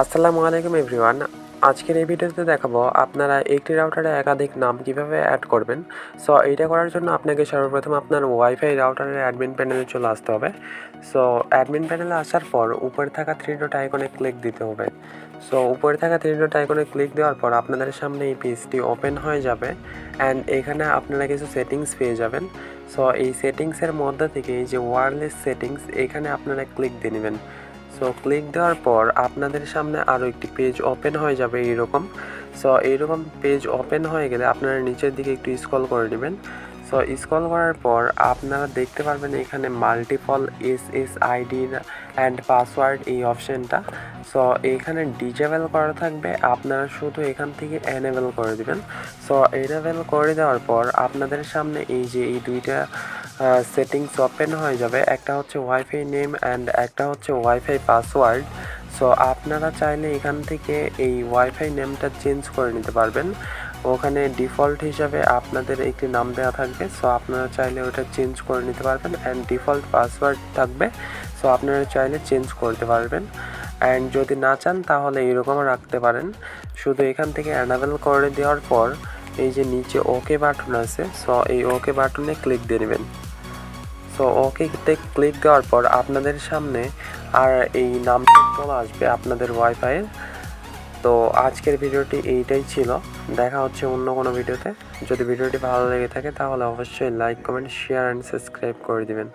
আসসালামু আলাইকুম এভরিওয়ান। আজকের এই ভিডিওতে দেখাবো আপনারা একটি রাউটারে একাধিক নাম কীভাবে অ্যাড করবেন। সো এইটা করার জন্য আপনাকে সর্বপ্রথম আপনার ওয়াইফাই রাউটারের অ্যাডমিন প্যানেলে চলে আসতে হবে। সো অ্যাডমিন প্যানেলে আসার পর উপরে থাকা থ্রি ডট আইকনে ক্লিক দিতে হবে। সো উপরে থাকা থ্রি ডট আইকনে ক্লিক দেওয়ার পর আপনাদের সামনে এই পেজটি ওপেন হয়ে যাবে অ্যান্ড এখানে আপনারা কিছু সেটিংস পেয়ে যাবেন। সো এই সেটিংসের মধ্যে থেকে এই যে ওয়্যারলেস সেটিংস এখানে আপনারা ক্লিক দিয়ে নেবেন। সো ক্লিক দেওয়ার পর আপনাদের সামনে আরও একটি পেজ ওপেন হয়ে যাবে এইরকম। সো এইরকম পেজ ওপেন হয়ে গেলে আপনারা নিচের দিকে একটু স্ক্রল করে নেবেন। সো স্ক্রল করার পর আপনারা দেখতে পারবেন এখানে multiple S S ID and password এই অপশানটা সো এখানে ডিজেবল করা থাকবে। আপনারা শুধু এখান থেকে এনেবল করে দিবেন। সো এনেবল করে দেওয়ার পর আপনাদের সামনে এই যে এই দুইটা সেটিংস ওপেন হয়ে যাবে। একটা হচ্ছে ওয়াইফাই নেম অ্যান্ড একটা হচ্ছে ওয়াইফাই পাসওয়ার্ড সো আপনারা চাইলে এখান থেকে এই ওয়াইফাই নেমটা চেঞ্জ করে নিতে পারবেন। ওখানে ডিফল্ট হিসাবে আপনাদের একটি নাম দেওয়া থাকবে। সো আপনারা চাইলে ওটা চেঞ্জ করে নিতে পারবেন অ্যান্ড ডিফল্ট পাসওয়ার্ড থাকবে। সো আপনারা চাইলে চেঞ্জ করতে পারবেন। অ্যান্ড যদি না চান, তাহলে এরকম রাখতে পারেন। শুধু এখান থেকে অ্যানাবেল করে দেওয়ার পর, এই যে নিচে ওকে বাটন আছে সো এই ওকে বাটনে ক্লিক দিয়ে নেবেন সো ওকেতে ক্লিক দেওয়ার পর আপনাদের সামনে আর এই নামটি চলে আসবে আপনাদের ওয়াইফাইয়ের তো আজকের ভিডিওটি এইটাই ছিল। দেখা হচ্ছে অন্য কোনো ভিডিওতে। যদি ভিডিওটি ভালো লেগে থাকে তাহলে অবশ্যই like comment share and subscribe করে দিবেন।